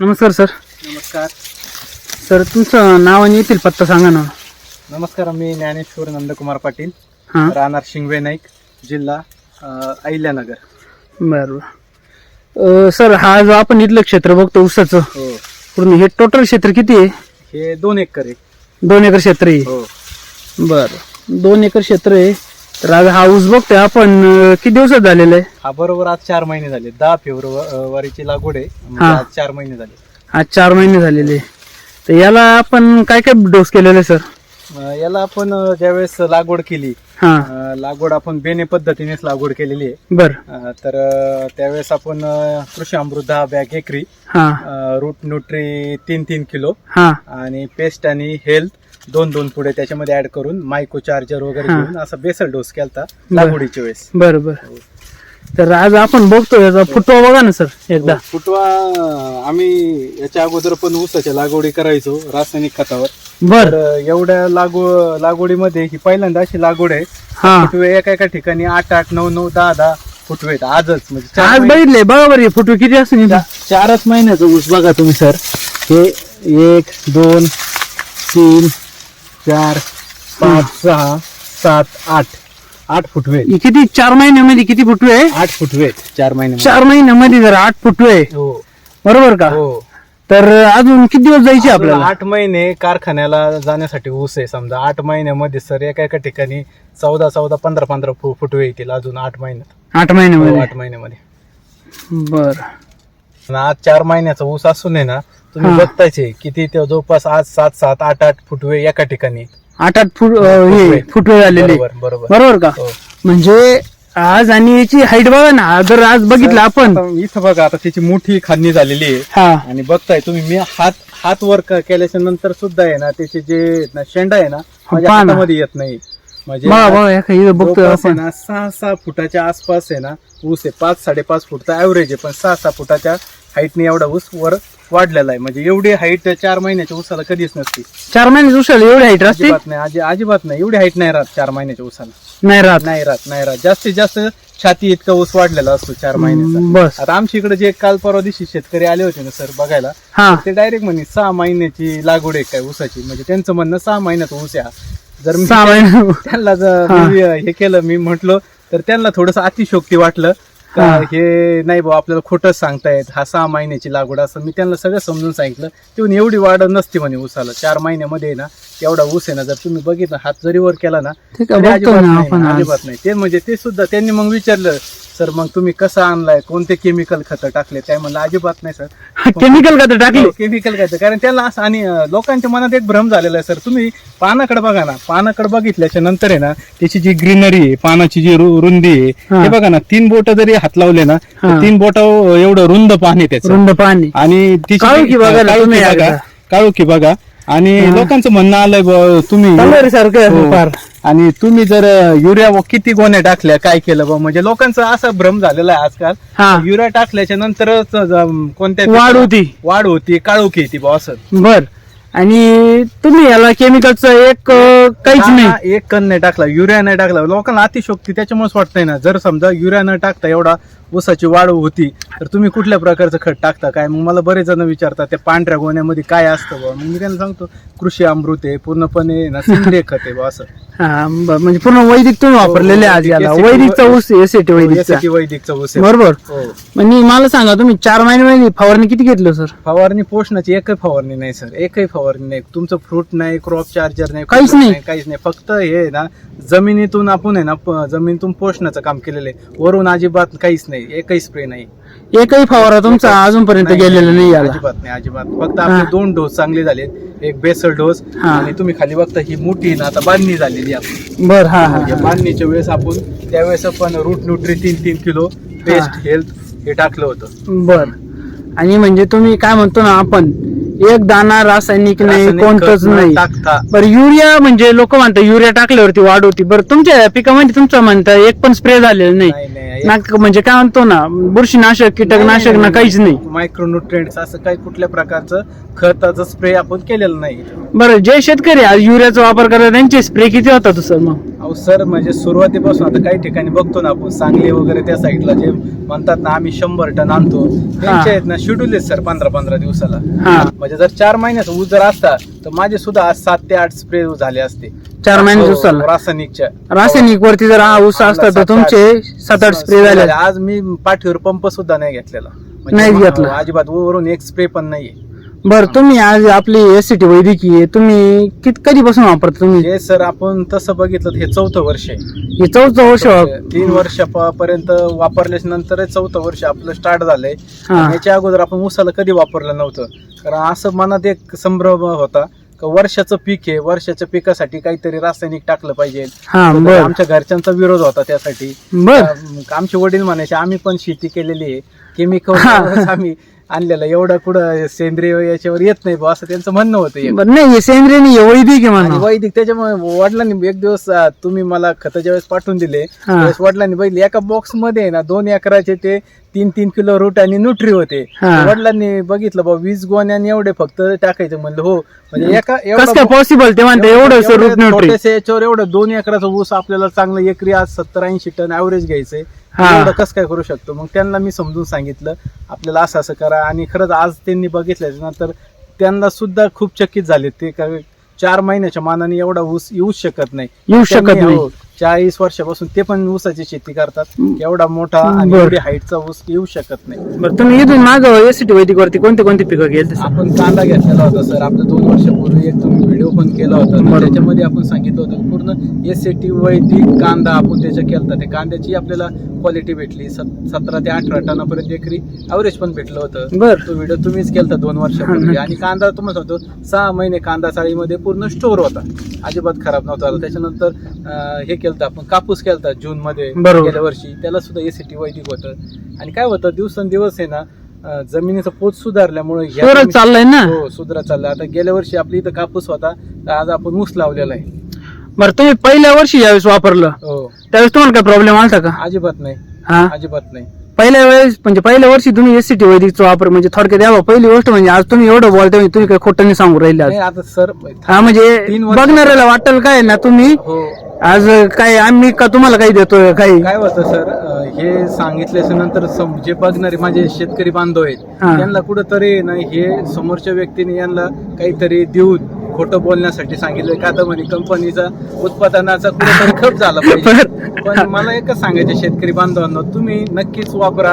नमस्कार सर. नमस्कार. सर तुमचं नाव आणि येथील पत्ता सांगा ना. नमस्कार मी ज्ञानेश्वर नंदकुमार पाटील हां. राहणार शिंगवे नाईक जिल्हा अ, अहिल्यानगर. बरं. बरं अं, सर हा जो आपण इथलं क्षेत्र बघतो ऊसाचं हो. पूर्ण हे टोटल क्षेत्र किती आहे? हे दोन एकर आहे. दोन एकर क्षेत्र आहे. हो. बरं. दोन एकर क्षेत्र आहे. तर आज हा ऊस बघतोय आपण. अं, किती दिवसात झालेला आहे? हा बरोबर आज चार महिने झाले दहा फेब्रुवारीची लागवड आहे. म्हणजे हा. आज चार महिने झाले. आज चार महिने झालेले आहे. तर याला आपण काय काय डोस केलेले सर अ, याला आपण अ, ज्यावेळेस लागवड केली हां. अ, लागवड आपण बेने पद्धतीनेच लागवड केलेली आहे. बरं. अ, तर अ, त्यावेळेस आपण अ, कृषी अमृत दहा बॅग एकरी हां. रूट न्यूट्री तीन तीन किलो हां. आणि पेस्ट आणि हेल्थ दोन दोन पुढे त्याच्यामध्ये ऍड करून मायको चार्जर वगैरे हा. घेऊन असा बेसल डोस केलता लागवडीच्या वेळेस. बरं बरं. तर आज आपण बघतो याचा फुटवा बघा ना सर एकदा. फुटवा अं, आम्ही याच्या अगोदर पण ऊसाच्या लागवडी करायचो रासायनिक खतावर. बर. तर एवढ्या लागव लागवडीमध्ये ही पहिल्यांदा अशी लागवड आहे. हा. फुटवे एका एका ठिकाणी आठ आठ नऊ नऊ दहा दहा फुटवे आहेत. आजच म्हणजे चार आज महिने- बघितले बघा बरं हे फुटवे किती? चा- चारच महिन्याचं ऊस बघा तुम्ही सर. हे एक दोन तीन चार पाच सहा सात आठ. आठ फुटवे. आहेत. हे किती? चार महिन्यामध्ये किती फुटवे? आहे आठ फुटवे. आहेत चार महिने चार महिन्यामध्ये जर आठ फुटवे. आहे, हो. बरोबर का? हो. तर अजून किती दिवस जायचे आपल्याला आपल्याला? आठ महिने कारखान्याला जाण्यासाठी ऊस आहे समजा. आठ महिन्यामध्ये सर एका एका ठिकाणी चौदा चौदा पंधरा पंधरा फु- फुटवे येतील अजून आठ महिन्यात आठ हो, महिन्यामध्ये आठ महिन्यामध्ये. बर. आणि आज चार महिन्याचा ऊस असून आहे ना तुम्ही हा. बघतायचे किती ते जवळपास आज सात सात आठ आठ फुटवे एका ठिकाणी. आठ आठ फुट अं, हे फुटवे. फुटवे झालेले. बरोबर बरोबर. बरोबर का? हो. म्हणजे आज आणि याची हाईट बघा ना जर आज बघितलं आपण. आता इथं बघा आता त्याची मोठी खांदी झालेली आहे. हा. आणि बघताय तुम्ही मी हात हात वर क- केल्याच्यानंतर सुद्धा आहे ना त्याचे जे आहेत ना, शेंडा आहे ना माझ्या पहा ना. हातामध्ये येत नाही. म्हणजे बघा बघा बघतोय जवळपास आहे आपण ना सहा सहा फुटाच्या आसपास आहे ना ऊस आहे. पाच साडेपाच फुटचा ऍव्हरेज आहे पण सहा सहा फुटाच्या हाईटने एवढा ऊस वर वाढलेला आहे. म्हणजे एवढी हाईट चार महिन्याच्या ऊसाला कधीच नसती. चार महिने उशाल एवढी हाईट असते? अजिबात नाही. अजि- अजिबात नाही. एवढी हाईट नाही राहत चार महिन्याच्या ऊसाला नाही राहत. नाही राहत नाही राहत. जास्तीत जास्त छाती इतका ऊस वाढलेला असतो चार महिन्याचा. बस. आता आमच्या इकडे जे काल परवा दिवशी शेतकरी आले होते ना सर बघायला हा. ते डायरेक्ट म्हणे सहा महिन्याची लागवड आहे काय ऊसाची? म्हणजे त्यांचं म्हणणं सहा महिन्याचा ऊस आहे हा. जर मी सहा महिने त्यांना जर हा. मी हे केलं मी म्हंटल तर त्यांना थोडस अतिशोक्ती वाटलं. का हा. नाही भाऊ आपल्याला खोटंच सांगतायत हा सहा महिन्याची लागवड असं मी त्यांना सगळं समजून सांगितलं तेव्हा एवढी वाढ नसते म्हणे ऊसाला चार महिन्यामध्ये ना एवढा ऊस आहे ना जर तुम्ही बघितलं हात जरी वर केला ना तरी नाही. अजिबात नाही ते म्हणजे ते सुद्धा त्यांनी मग विचारलं सर मग तुम्ही कसं आणलाय? कोणते केमिकल खतं टाकले? काय म्हणलं अजिबात नाही सर. केमिकल तर टाकले? केमिकल काय कारण त्याला असं आणि अं, लोकांच्या मनात एक भ्रम झालेला आहे सर. तुम्ही पानाकडे बघा ना. पानाकडे बघितल्याच्या नंतर आहे ना त्याची जी ग्रीनरी आहे पानाची जी रु- रुंदी आहे हा. हे. बघा ना तीन बोट जरी हात लावले ना तर हा. तीन बोट एवढं रुंद पान आहे त्याचं. रुंद पाणी आणि तिची काळोखी बघा ना काळोखी तुम्ही बघा. एकदा. काळोखी बघा. आणि. लोकांचं म्हणणं आलंय तुम्ही सारखं हो. फार. आणि तुम्ही जर युरिया व किती गोण्या टाकल्या काय केलं बा? म्हणजे लोकांचा असा भ्रम झालेला आहे आजकाल. हा. युरिया टाकल्याच्या नंतरच कोणत्या वाढ होती. वाढ होती काळोखी येते बा असं. बर. आणि तुम्ही याला केमिकलचं एक अं, काहीच हा, नाही. एक कण नाही टाकला युरिया नाही टाकला. लोकांना अतिशोक्ती त्याच्यामुळेच वाटतंय ना. जर समजा युरिया न टाकता एवढा ऊसाची वाढ होती तर तुम्ही कुठल्या प्रकारचं खत टाकता काय? मग मला बरेच जण विचारतात त्या पांढऱ्या गोण्यामध्ये काय असतं बा मग मी त्यांना सांगतो कृषी अमृत आहे पूर्णपणे ना सेंद्रिय खत आहे बा असं. हा ब- म्हणजे पूर्ण वैदिक तुम्ही वापरलेले आज वैदिक याला. SAT वैदिकचा ऊस एसएटी वैदिकचा. यासाठी वैदिकचा ऊस आहे. बरोबर. हो. म्हणजे मला सांगा तुम्ही चार महिन्यामध्ये फवारणी किती घेतलं सर? फवारणी पोषणाची एकही फवारणी नाही सर. एकही फवारणी नाही. तुमचं फ्रूट नाही क्रॉप चार्जर नाही काहीच नाही. काहीच नाही. फक्त हे आहे ना जमिनीतून आपण आहे ना प- जमिनीतून पोषणाचं काम केलेलं आहे. वरून अजिबात काहीच नाही. एकही स्प्रे नाही. एकही फवारा तुमचा अजूनपर्यंत गेलेला नाही याला. अजिबात नाही अजिबात. फक्त आपले दोन डोस चांगले झाले. एक बेसल डोस हा. आणि तुम्ही खाली बघता ही मोठी ना आता बांधणी झालेली आहे. बर हा हा म्हणजे बांधणीच्या वेळेस आपण त्यावेळेस आपण रूट न्यूट्री तीन तीन किलो पेस्ट हेल्थ हे टाकलं होतं. बर. आणि म्हणजे तुम्ही काय म्हणतो ना आपण एक दाना रासायनिक नाही रासायनिक कोणतंच खत न नाही. टाकता. बरं युरिया म्हणजे लोक म्हणतात युरिया टाकल्यावरती वाढ होती. बरं तुमच्या पिकामध्ये तुमचं म्हणता एक पण स्प्रे झालेलं नाही. नाही नाही ना म्हणजे काय म्हणतो ना बुरशीनाशक कीटकनाशक ना काहीच नाही. मायक्रोन्युट्रिएंट्स असं काही कुठल्या प्रकारचं खताचं स्प्रे आपण केलेलं नाही. बरं जे शेतकरी आज युरियाचा वापर करतात त्यांचे स्प्रे किती होता सर मग? अहो सर म्हणजे सुरुवातीपासून आता काही ठिकाणी बघतो ना आपण सांगली वगैरे त्या साईडला जे म्हणतात ना आम्ही शंभर टन आणतो. त्यांचे आहेत ना शेड्यूल आहेत सर पंधरा पंधरा दिवसाला. हा. म्हणजे जर चार महिन्याचा ऊस जर असता तर माझे सुद्धा आज सात ते आठ स्प्रे झाले असते. चार महिने हो, दिवसाला रासायनिकच्या. रासायनिक वरती जर हा ऊस असता तर तुमचे सात आठ स्प्रे झाले. आज मी पाठीवर पंप सुद्धा नाही घेतलेला. म्हणजे नाही घेतला. अजिबात वरून एक स्प्रे पण नाहीये. बरं तुम्ही आज आपली एस सी टी वैद्यकीय तुम्ही कित कधीपासून वापरता तुम्ही? हे सर आपण तसं बघितलं तर हे चौथं वर्ष आहे. हे चौथं वर्ष तीन वर्षापर्यंत वापरल्याच्या नंतर चौथं वर्ष आपलं स्टार्ट झालंय. हा. याच्या अगोदर आपण ऊसाला कधी वापरलं नव्हतं? कारण असं मनात एक संभ्रम होता का वर्षाचं पीक आहे वर्षाच्या पिकासाठी काहीतरी रासायनिक टाकलं पाहिजे. हा तर बर. आमच्या घरच्यांचा विरोध होता त्यासाठी. बर. अं, आमचे वडील म्हणायचे आम्ही पण शेती केलेली आहे. केमिकल. आम्ही आणलेलं. एवढं कुठं सेंद्रिय याच्यावर येत नाही असं त्यांचं म्हणणं होतं. बर नाही हे सेंद्रिय नाही वैदिक आहे आणि म्हणा वैदिक त्याच्यामुळे वडिलांनी एक दिवस तुम्ही मला खताच्या वेळेस पाठवून दिले. त्यावेळेस वडिलांनी बघितले एका बॉक्समध्ये ना दोन एकराचे ते तीन तीन किलो रूट आणि न्यूट्री होते. वडिलांनी बघितलं बा वीस गोण्याने एवढे फक्त टाकायचं म्हणलं हो. म्हणजे एका एवढा पॉसिबल ते म्हणते एवढं छोट्याशा याच्यावर एवढं दोन एकराचा ऊस आपल्याला चांगलं एकरी आज सत्तर ऐंशी टन ऍव्हरेज घ्यायचंय. हा. एवढं कसं काय करू शकतो? मग त्यांना मी समजून सांगितलं. आपल्याला असं असं करा. आणि खरंच आज त्यांनी बघितल्याच्या नंतर त्यांना सुद्धा खूप चकित झाले ते का चार महिन्याच्या मानाने एवढा ऊस येऊच शकत नाही. येऊ शकत त्यांनी, नाही. हो, चाळीस वर्षापासून ते पण ऊसाची शेती करतात. एवढा मोठा आणि बरं. एवढी हाईटचा ऊस येऊ शकत नाही. बरं तुम्ही इथून माग टी वैदिक वरती कोणते कोणते पिकं गेले आपण कांदा घेतलेला होता सर. आपलं दोन वर्षापूर्वी एक तुम्ही व्हिडिओ पण केला होता. तर बरोबर. त्याच्यामध्ये आपण सांगितलं होतं पूर्ण एस सी टी वैदिक कांदा आपण त्याच्या केलता. ते कांद्याची आपल्याला क्वालिटी भेटली. सत- सतरा ते अठरा टनापर्यंत एकरी अवरेज पण भेटलं होतं. बर. तो व्हिडिओ तुम्हीच केलता दोन वर्षापूर्वी. आणि कांदा तुम्हाला सांगतो सहा महिने कांदा चाळीमध्ये पूर्ण स्टोर होता. अजिबात खराब नव्हता त्याच्यानंतर अं, हे केलतं आपण कापूस केलता जून मध्ये बरोबर. गेल्या वर्षी. त्याला सुद्धा एसीटी वैदिक होतं. आणि काय होतं दिवसेंदिवस आहे ना अं, जमिनीचा पोत सुधारल्यामुळे जमिनी- चाललंय ना? हो सुधरा चालला आता गेल्या वर्षी आपल्या इथं कापूस होता तर आज आपण ऊस लावलेला आहे. बरं तुम्ही पहिल्या वर्षी यावेळेस वापरलं. हो. त्यावेळेस तुम्हाला काय प्रॉब्लेम आलता का? अजिबात नाही. हा? अजिबात नाही. पहिल्या वेळेस म्हणजे पहिल्या वर्षी तुम्ही एस सी टी वैदिकचा वापर म्हणजे थोडक्यात यावं पहिली गोष्ट म्हणजे आज तुम्ही एवढं बोलता म्हणजे तुम्ही काय खोटं नाही सांगू राहिले आज. नाही, आता सर हा म्हणजे तीन वर्ष- बघणाऱ्याला वाटेल काय ना तुम्ही? हो. आज काय आम्ही का तुम्हाला काही देतोय काही? काय होतं सर अं, हे सांगितल्याच्या नंतर सम- जे बघणारे माझे शेतकरी बांधव आहेत हा. त्यांना कुठंतरी ना हे समोरच्या व्यक्तीने यांना काहीतरी देऊन खोटं बोलण्यासाठी सांगितलं. का तर म्हणे कंपनीचा उत्पादनाचा कुठेतरी खप झाला पाहिजे. पण मला एकच सांगायचं शेतकरी बांधवांना तुम्ही नक्कीच वापरा.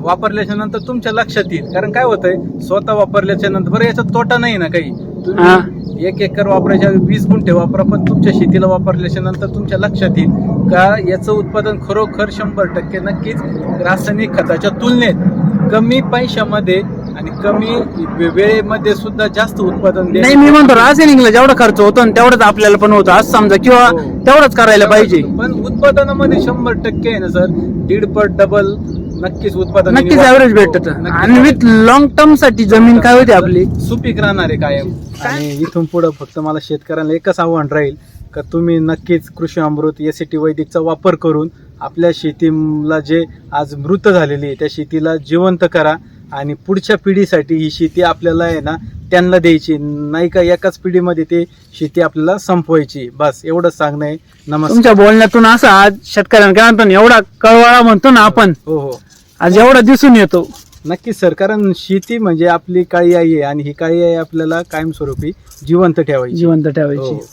वापरल्याच्या नंतर तुमच्या लक्षात येईल. कारण काय होतंय स्वतः वापरल्याच्या नंतर बरं याचा तोटा नाही ना काही. तुम्ही एक एकर वापरायच्या वीस गुंठे वापरा पण तुमच्या शेतीला वापरल्याच्या नंतर तुमच्या लक्षात येईल का याचं उत्पादन खरोखर शंभर टक्के नक्कीच रासायनिक खताच्या तुलनेत कमी पैशामध्ये आणि कमी वेळेमध्ये सुद्धा जास्त उत्पादन नाही मी म्हणतो रासायनिकला जेवढा खर्च होतो ना तेवढाच आपल्याला पण होतो असं समजा किंवा हो. तेवढंच करायला पाहिजे. पण उत्पादनामध्ये शंभर टक्के आहे ना सर? दीडपट डबल नक्कीच उत्पादन नक्कीच ऍव्हरेज भेटत आणि विथ लॉंग टर्मसाठी जमीन काय होते आपली? सुपीक राहणार आहे कायम. आणि इथून पुढे फक्त मला शेतकऱ्यांना एकच आव्हान राहील का तुम्ही नक्कीच कृषी अमृत एस टी वैदिकचा वापर करून आपल्या शेतीला जे आज मृत झालेली आहे त्या शेतीला जिवंत करा. आणि पुढच्या पिढीसाठी ही शेती आपल्याला आहे ना त्यांना द्यायची. नाही का एकाच पिढीमध्ये ते शेती आपल्याला संपवायची. बस एवढंच सांगणं आहे. नमस्कार. तुमच्या बोलण्यातून असं आज शेतकऱ्यांना काय एवढा कळवाळा म्हणतो ना आपण. हो हो. आज एवढा दिसून येतो. नक्कीच सर कारण शेती म्हणजे आपली काळी आई आहे आणि ही काळी आई आपल्याला कायमस्वरूपी जिवंत ठेवायची. जिवंत ठेवायची. हो.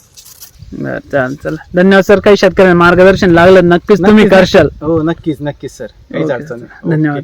बरं, चालेल चला. धन्यवाद सर काही शेतकऱ्यांना मार्गदर्शन लागलं नक्कीच तुम्ही नक्कीच, करशाल. हो नक्कीच नक्कीच सर. काहीच ओके. अडचण नाही. धन्यवाद.